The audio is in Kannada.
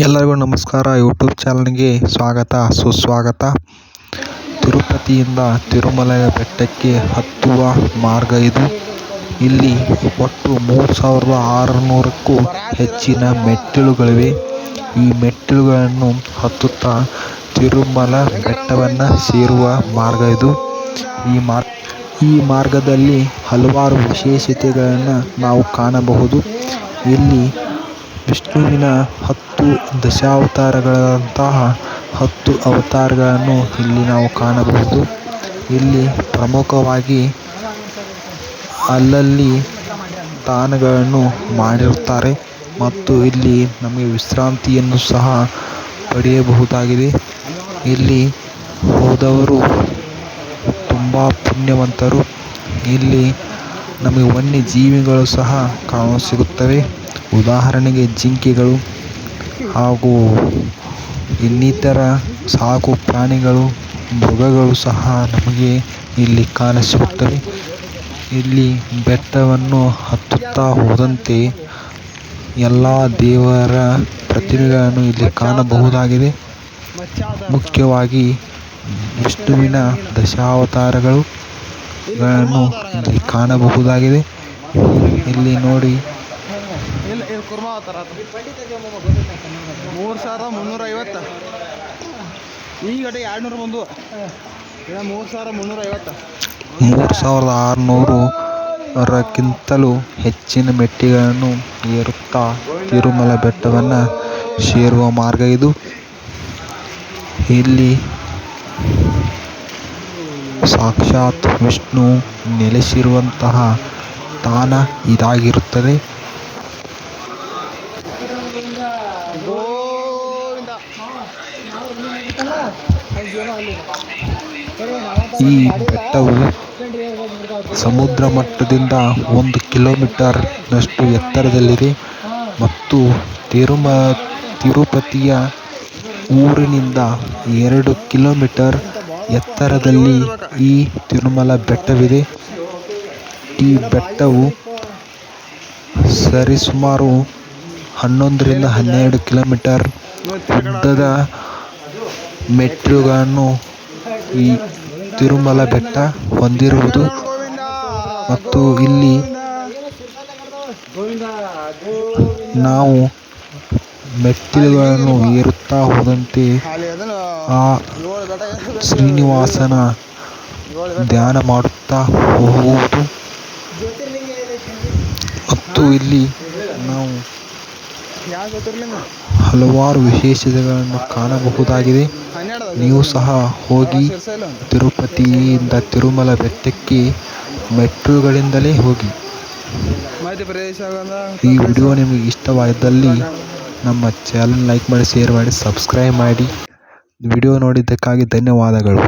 ಎಲ್ಲರಿಗೂ ನಮಸ್ಕಾರ. ಯೂಟ್ಯೂಬ್ ಚಾನಲ್ಗೆ ಸ್ವಾಗತ, ಸುಸ್ವಾಗತ. ತಿರುಪತಿಯಿಂದ ತಿರುಮಲೆಯ ಬೆಟ್ಟಕ್ಕೆ ಹತ್ತುವ ಮಾರ್ಗ ಇದು. ಇಲ್ಲಿ ಒಟ್ಟು ಮೂರು ಸಾವಿರದ ಆರುನೂರಕ್ಕೂ ಹೆಚ್ಚಿನ ಮೆಟ್ಟಿಲುಗಳಿವೆ. ಈ ಮೆಟ್ಟಿಲುಗಳನ್ನು ಹತ್ತುತ್ತಾ ತಿರುಮಲ ಬೆಟ್ಟವನ್ನು ಸೇರುವ ಮಾರ್ಗ ಇದು. ಈ ಮಾರ್, ಈ ಮಾರ್ಗದಲ್ಲಿ ಹಲವಾರು ವಿಶೇಷತೆಗಳನ್ನು ನಾವು ಕಾಣಬಹುದು. ಇಲ್ಲಿ ವಿಷ್ಣುವಿನ ಹತ್ತು ದಶಾವತಾರಗಳಂತಹ ಹತ್ತು ಅವತಾರಗಳನ್ನು ಇಲ್ಲಿ ನಾವು ಕಾಣಬಹುದು. ಇಲ್ಲಿ ಪ್ರಮುಖವಾಗಿ ಅಲ್ಲಲ್ಲಿ ತಾಣಗಳನ್ನು ಮಾಡಿರುತ್ತಾರೆ ಮತ್ತು ಇಲ್ಲಿ ನಮಗೆ ವಿಶ್ರಾಂತಿಯನ್ನು ಸಹ ಪಡೆಯಬಹುದಾಗಿದೆ. ಇಲ್ಲಿ ಹೋದವರು ತುಂಬ ಪುಣ್ಯವಂತರು. ಇಲ್ಲಿ ನಮಗೆ ವನ್ಯಜೀವಿಗಳು ಸಹ ಕಾಣಸಿಗುತ್ತವೆ. ಉದಾಹರಣೆಗೆ ಜಿಂಕೆಗಳು. ಹಾಗೂ ಇನ್ನಿತರ ಸಾಕು ಪ್ರಾಣಿಗಳು, ಮೃಗಗಳು ಸಹ ನಮಗೆ ಇಲ್ಲಿ ಕಾಣಸಿಗುತ್ತವೆ ಇಲ್ಲಿ ಬೆಟ್ಟವನ್ನು ಹತ್ತುತ್ತಾ ಹೋದಂತೆ ಎಲ್ಲ ದೇವರ ಪ್ರತಿಮೆಗಳನ್ನು ಇಲ್ಲಿ ಕಾಣಬಹುದಾಗಿದೆ. ಮುಖ್ಯವಾಗಿ ವಿಷ್ಣುವಿನ ದಶಾವತಾರಗಳು ಗಳನ್ನು ಇಲ್ಲಿ ಕಾಣಬಹುದಾಗಿದೆ. ಇಲ್ಲಿ ನೋಡಿ ಇಲ್ಲ, ಇದು ಮೂರು ಸಾವಿರದ ಮುನ್ನೂರ ಐವತ್ತು ಈ ಎರಡು ನೂರು ಬಂದು. ಮೂರು ಸಾವಿರ ಮುನ್ನೂರ ಐವತ್ತು ಮೂರು ಸಾವಿರದ ಹೆಚ್ಚಿನ ಮೆಟ್ಟಿಗಳನ್ನು ಏರುತ್ತಾ ತಿರುಮಲ ಬೆಟ್ಟವನ್ನು ಸೇರುವ ಮಾರ್ಗ ಇದು. ಇಲ್ಲಿ ಸಾಕ್ಷಾತ್ ವಿಷ್ಣು ನೆಲೆಸಿರುವಂತಹ ತಾಣ ಇದಾಗಿರುತ್ತದೆ. ಈ ಬೆಟ್ಟವು ಸಮುದ್ರ ಮಟ್ಟದಿಂದ ಒಂದು ಕಿಲೋಮೀಟರ್ನಷ್ಟು ಎತ್ತರದಲ್ಲಿದೆ ಮತ್ತು ತಿರುಮ ತಿರುಪತಿಯ ಊರಿನಿಂದ ಎರಡು ಕಿಲೋಮೀಟರ್ ಎತ್ತರದಲ್ಲಿ ಈ ತಿರುಮಲ ಬೆಟ್ಟವಿದೆ. ಈ ಬೆಟ್ಟವು ಸರಿಸುಮಾರು ಹನ್ನೊಂದರಿಂದ ಹನ್ನೆರಡು ಕಿಲೋಮೀಟರ್ ಉದ್ದದ ಮೆಟ್ಟಿಲುಗಳನ್ನು ಈ ತಿರುಮಲ ಬೆಟ್ಟ ಹೊಂದಿರುವುದು. ಮತ್ತು ಇಲ್ಲಿ ನಾವು ಮೆಟ್ಟಿಲುಗಳನ್ನು ಏರುತ್ತಾ ಹೋದಂತೆ ಆ ಶ್ರೀನಿವಾಸನ ಧ್ಯಾನ ಮಾಡುತ್ತಾ ಹೋಗುವುದು. ಮತ್ತು ಇಲ್ಲಿ ನಾವು ಹಲವಾರು ವಿಶೇಷತೆಗಳನ್ನು ಕಾಣಬಹುದಾಗಿದೆ. ನೀವು ಸಹ ಹೋಗಿ ತಿರುಪತಿಯಿಂದ ತಿರುಮಲ ಬೆಟ್ಟಕ್ಕೆ ಮೆಟ್ರೋಗಳಿಂದಲೇ ಹೋಗಿ. ಈ ವಿಡಿಯೋ ನಿಮಗೆ ಇಷ್ಟವಾದಲ್ಲಿ ನಮ್ಮ ಚಾನಲ್ ಲೈಕ್ ಮಾಡಿ, ಶೇರ್ ಮಾಡಿ, ಸಬ್ಸ್ಕ್ರೈಬ್ ಮಾಡಿ. ವಿಡಿಯೋ ನೋಡಿದ್ದಕ್ಕಾಗಿ ಧನ್ಯವಾದಗಳು.